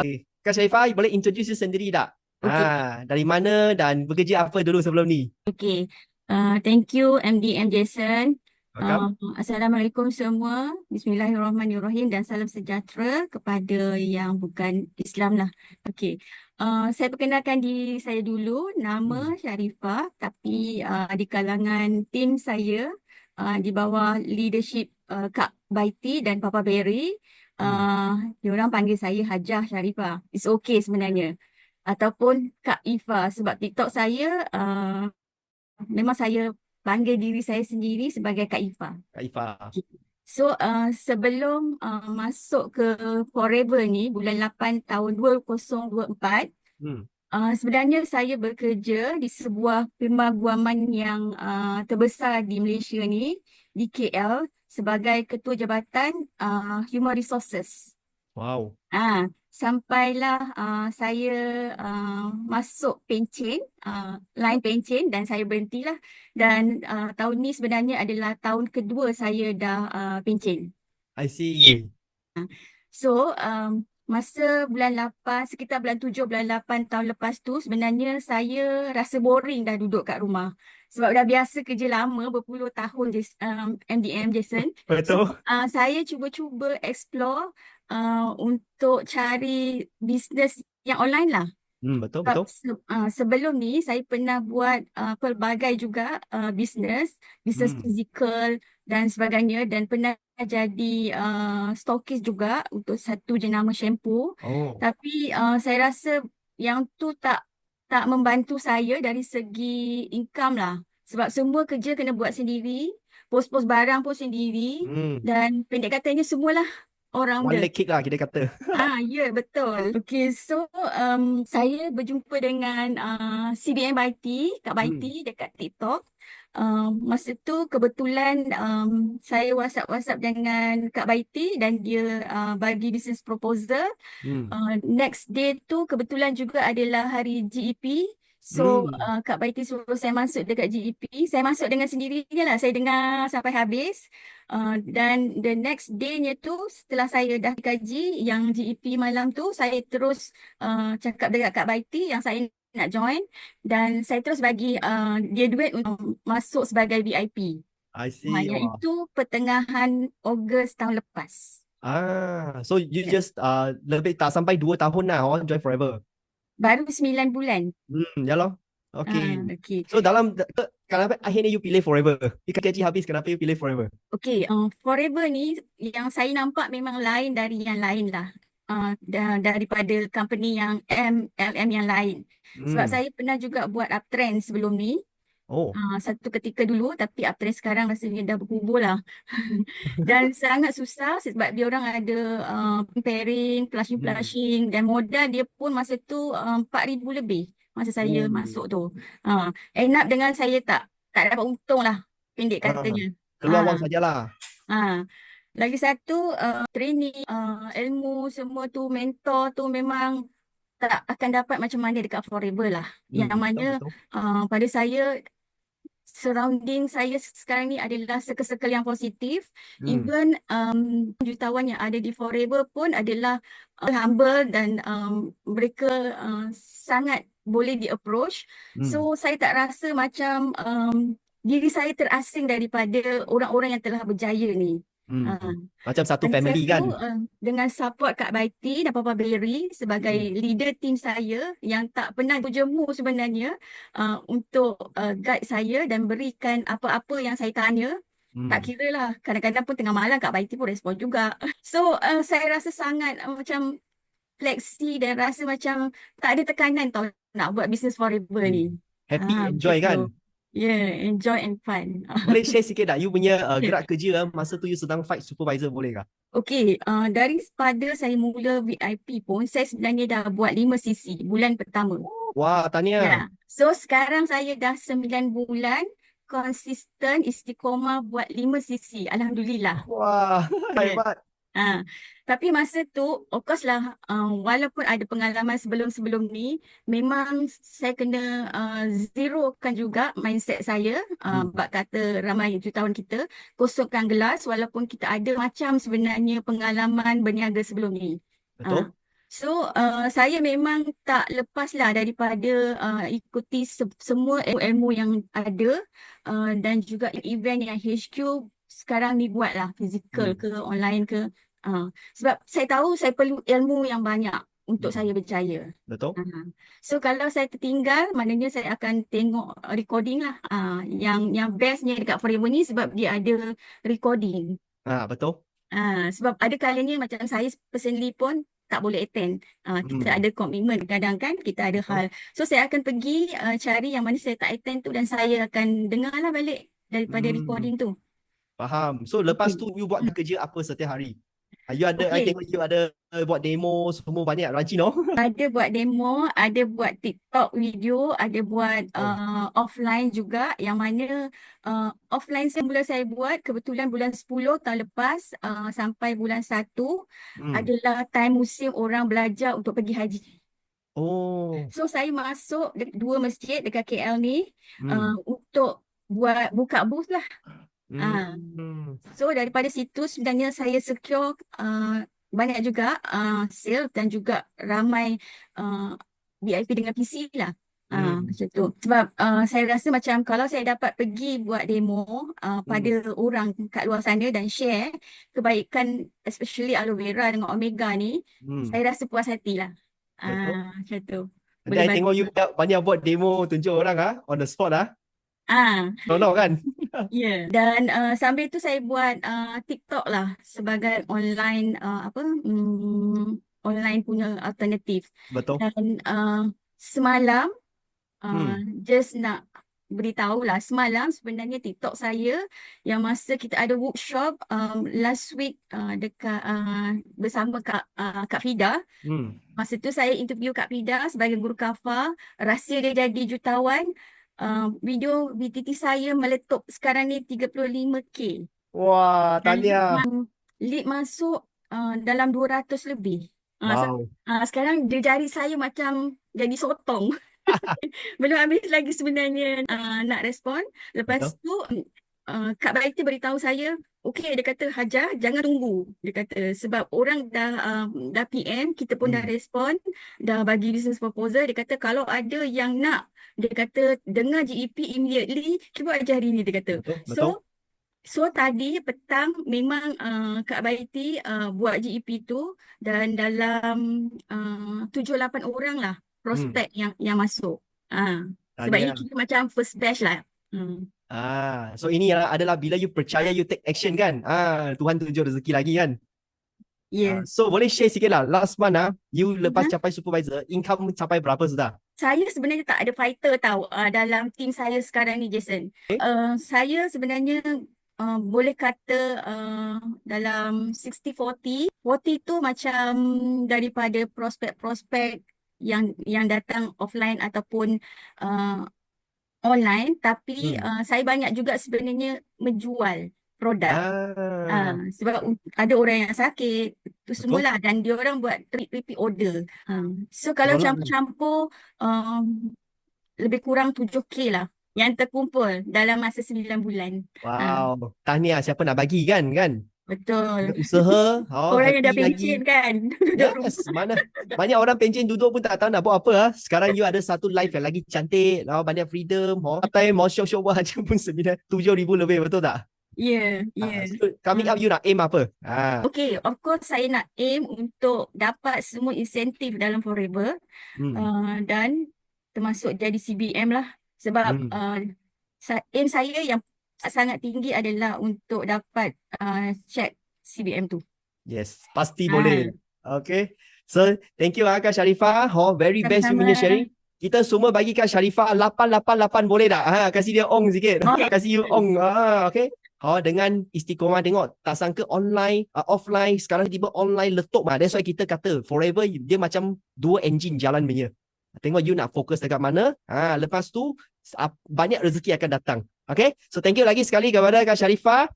Okay. Kak Syaifah, boleh introduce sendiri tak? Okay. Ha, dari mana dan bekerja apa dulu sebelum ni? Okay. Uh, thank you MDM Jason. Welcome. Uh, Assalamualaikum semua. Bismillahirrahmanirrahim dan salam sejahtera kepada yang bukan Islam lah. Okay. Uh, saya perkenalkan diri saya dulu. Nama Hmm. Sharifah tapi uh, di kalangan tim saya uh, di bawah leadership uh, Kak Baiti dan Papa Berry. Uh, diorang panggil saya Hajah Sharifah. It's okay sebenarnya. Ataupun Kak Ifa sebab TikTok saya uh, memang saya panggil diri saya sendiri sebagai Kak Ifa. Kak Ifah. So uh, sebelum uh, masuk ke Forever ni bulan 8 tahun 2024 Hmm. uh, sebenarnya saya bekerja di sebuah firma guaman yang uh, terbesar di Malaysia ni di KL sebagai ketua jabatan uh, Human Resources. Wow. Ah, sampailah uh, saya uh, masuk pencen, uh, line pencen dan saya berhentilah. Dan uh, tahun ni sebenarnya adalah tahun kedua saya dah uh, pencen. I see. So, um, masa bulan 8, sekitar bulan 7, bulan 8 tahun lepas tu sebenarnya saya rasa boring dah duduk kat rumah. Sebab dah biasa kerja lama berpuluh tahun um, MDM Jason. Betul. Uh, saya cuba-cuba explore uh, untuk cari bisnes yang online lah. Hmm, betul, Sebab betul. se uh, sebelum ni saya pernah buat uh, pelbagai juga uh, bisnes, bisnes Hmm. fizikal dan sebagainya dan pernah jadi uh, stokis juga untuk satu jenama shampoo. Oh. Tapi uh, saya rasa yang tu tak tak membantu saya dari segi income lah. Sebab semua kerja kena buat sendiri, pos-pos barang pun sendiri Hmm. dan pendek katanya semualah orang One leg kick lah kita kata. Ah, ya betul. Okay, so um, saya berjumpa dengan uh, CBM Baiti, Kak Hmm. Baiti dekat TikTok. Um, masa tu kebetulan um, saya WhatsApp-WhatsApp dengan Kak Baiti dan dia uh, bagi business proposal. Hmm. Uh, next day tu kebetulan juga adalah hari GEP. So Hmm. uh, Kak Baiti suruh saya masuk dekat GEP. Saya masuk dengan sendirinya lah. Saya dengar sampai habis. Uh, dan the next day-nya tu setelah saya dah kaji yang GEP malam tu saya terus uh, cakap dengan Kak Baiti yang saya nak join dan saya terus bagi uh, dia duit untuk masuk sebagai VIP. I see. Uh, Wah. iaitu pertengahan Ogos tahun lepas. Ah, so you Ya. just uh, lebih tak sampai dua tahun lah on Join Forever. Baru 9 bulan. Hmm, ya loh. Okay. Ah, okay. So dalam kenapa akhirnya you pilih Forever? You gaji habis kenapa you pilih Forever? Okay, uh, Forever ni yang saya nampak memang lain dari yang lain lah. Uh, da- daripada company yang MLM yang lain. Sebab Hmm. saya pernah juga buat uptrend sebelum ni. Oh. Uh, satu ketika dulu tapi uptrend sekarang rasanya dah berkubur lah. Dan sangat susah sebab dia orang ada uh, pairing, Hmm. flushing-flushing dan modal dia pun masa tu uh, 4,000 lebih masa saya Oh. masuk tu. Uh, end up dengan saya tak tak dapat untung lah pendek Ah, katanya. keluar Ah. wang sajalah. Ha. Lagi satu uh, training, uh, ilmu semua tu, mentor tu memang tak akan dapat macam mana dekat Forever lah. Yang Hmm, mana betul betul. uh, pada saya surrounding saya sekarang ni adalah circle-circle yang positif. Hmm. Even um, jutawan yang ada di Forever pun adalah uh, humble dan um, mereka uh, sangat boleh di-approach. Hmm. So saya tak rasa macam um, diri saya terasing daripada orang-orang yang telah berjaya ni. Hmm. Uh, Macam satu lagi family kan? uh, dengan support Kak Baiti dan Papa Berry sebagai Hmm. leader tim saya yang tak pernah berjemu sebenarnya uh, untuk uh, guide saya dan berikan apa-apa yang saya tanya. Tak Hmm. kira lah, kadang-kadang pun tengah malam Kak Baiti pun respon juga. So uh, saya rasa sangat uh, macam fleksi dan rasa macam tak ada tekanan tau nak buat business forever Hmm. ni. Happy, Ah, enjoy kan? Yeah, enjoy and fun. Boleh share sikit tak? You punya uh, Okay. gerak kerja ah, masa tu you sedang fight supervisor boleh kah? Okey, uh, daripada saya mula VIP pun, saya sebenarnya dah buat 5 CC bulan pertama. Wah, Ya. tahniah. So sekarang saya dah 9 bulan konsisten istiqomah buat 5 CC. Alhamdulillah. Wah, hebat. Ha. Tapi masa tu, of course lah, uh, walaupun ada pengalaman sebelum-sebelum ni, memang saya kena uh, zerokan juga mindset saya. Uh, Hmm. bab kata ramai jutawan kita, kosongkan gelas walaupun kita ada macam sebenarnya pengalaman berniaga sebelum ni. Betul? So, uh, saya memang tak lepas lah daripada uh, ikuti se semua ilmu-ilmu yang ada uh, dan juga event yang HQ sekarang ni buat lah, fizikal Hmm. ke online ke. Uh, sebab saya tahu saya perlu ilmu yang banyak untuk Hmm. saya berjaya. Betul? Uh, so, kalau saya tertinggal, maknanya saya akan tengok uh, recording lah. Uh, yang yang bestnya dekat Forever ni sebab dia ada recording. Ah, betul. Ah, sebab ada kalanya macam saya personally pun tak boleh attend. Ah, kita Hmm. ada komitmen kadang kan kita ada Betul. hal. So saya akan pergi uh, cari yang mana saya tak attend tu dan saya akan dengarlah balik daripada Hmm. recording tu. Faham. So lepas tu you buat Hmm. kerja apa setiap hari? Ah, You ada, I Okay. tengok you ada uh, buat demo semua banyak ranci no? Ada buat demo, ada buat TikTok video, ada buat Oh. uh, offline juga yang mana uh, offline semula saya buat kebetulan bulan 10 tahun lepas uh, sampai bulan 1 Hmm. adalah time musim orang belajar untuk pergi haji. Oh. So saya masuk dua masjid dekat KL ni Hmm. uh, untuk buat buka booth lah. Ah. Hmm. So daripada situ sebenarnya saya secure uh, banyak juga uh, sale dan juga ramai uh, VIP dengan PC lah. Ah, Hmm. macam tu. Sebab uh, saya rasa macam kalau saya dapat pergi buat demo uh, pada orang kat luar sana dan share kebaikan especially aloe vera dengan omega ni, Hmm. saya rasa puas hati lah. Betul. Ah, macam tu. Nanti Boleh I tengok bantu. you banyak, banyak buat demo tunjuk orang ah on the spot ah. Ah, Seronok kan? Ya, yeah. dan uh, sambil tu saya buat uh, TikTok lah sebagai online uh, apa um, online punya alternatif. Betul. Dan uh, semalam uh, Hmm. just nak beritahu lah semalam sebenarnya TikTok saya yang masa kita ada workshop um, last week uh, dekat uh, bersama Kak uh, Kak Fida. Hmm. Masa tu saya interview Kak Fida sebagai guru kafa, rahsia dia jadi jutawan. Uh, video BTT saya meletup sekarang ni 35k. Wah, Dan lead, tahniah. ma- lead masuk uh, dalam 200 lebih. Uh, so, Wow. uh, sekarang dia jari saya macam jadi sotong. Belum habis lagi sebenarnya uh, nak respon. Lepas tu uh, Kak Baiti beritahu saya, okey dia kata Hajar jangan tunggu. Dia kata sebab orang dah uh, dah PM, kita pun dah Hmm. respon, dah bagi business proposal. Dia kata kalau ada yang nak, dia kata dengar GEP immediately, cuba aja hari ni dia kata. Betul, betul. So So tadi petang memang uh, Kak Baiti uh, buat GEP tu dan dalam uh, 7-8 orang lah Hmm. prospek yang yang masuk. Ah, sebab ini Tahniah. kita macam first batch lah. Hmm. Ah, so ini adalah, bila you percaya you take action kan? Ah, Tuhan tunjuk rezeki lagi kan? Ah, Yeah. so boleh share sikit lah. Last month ah, you lepas Mhm. capai supervisor, income mencapai berapa sudah? Saya sebenarnya tak ada fighter tau uh, dalam tim saya sekarang ni Jason. Okay. Uh, saya sebenarnya uh, boleh kata uh, dalam 60-40. 40 tu macam daripada prospek-prospek yang yang datang offline ataupun uh, online. Tapi Hmm. uh, saya banyak juga sebenarnya menjual produk. Ah, Ah, sebab u- ada orang yang sakit, tu betul. semualah dan dia orang buat repeat, repeat order. Ah, so kalau ni. campur-campur um, lebih kurang 7K lah yang terkumpul dalam masa 9 bulan. Ah, Wow, tahniah siapa nak bagi kan kan? Betul. Usaha, oh Orang yang dah lagi. pencen kan. Yes, mana banyak orang pencen duduk pun tak tahu nak buat apa ah. Sekarang you ada satu life yang lagi cantik, oh, banyak freedom, oh, time mau show-show buat aja pun sembilan tujuh ribu lebih betul tak? Yeah, Ah, yeah. so coming up you nak aim apa? Ah, Okay, of course saya nak aim untuk dapat semua insentif dalam Forever hmm, uh, dan termasuk jadi CBM lah sebab hmm. uh, aim saya yang sangat tinggi adalah untuk dapat uh, check CBM tu. Yes, pasti Ah, boleh. Okay. So, thank you ah, Kak Sharifah. Oh, very best you punya sama-sama. sharing. Kita semua bagi Kak Sharifah 888 boleh tak? Ha, kasih dia ong sikit. Oh. kasih you ong. Ah, okay. Oh, dengan istiqomah tengok. Tak sangka online, uh, offline, sekarang tiba online letup. Ah, that's why kita kata forever dia macam dua engine jalan punya. Tengok you nak fokus dekat mana. Ha, lepas tu, banyak rezeki akan datang. Okay. So, thank you lagi sekali kepada Kak Sharifah.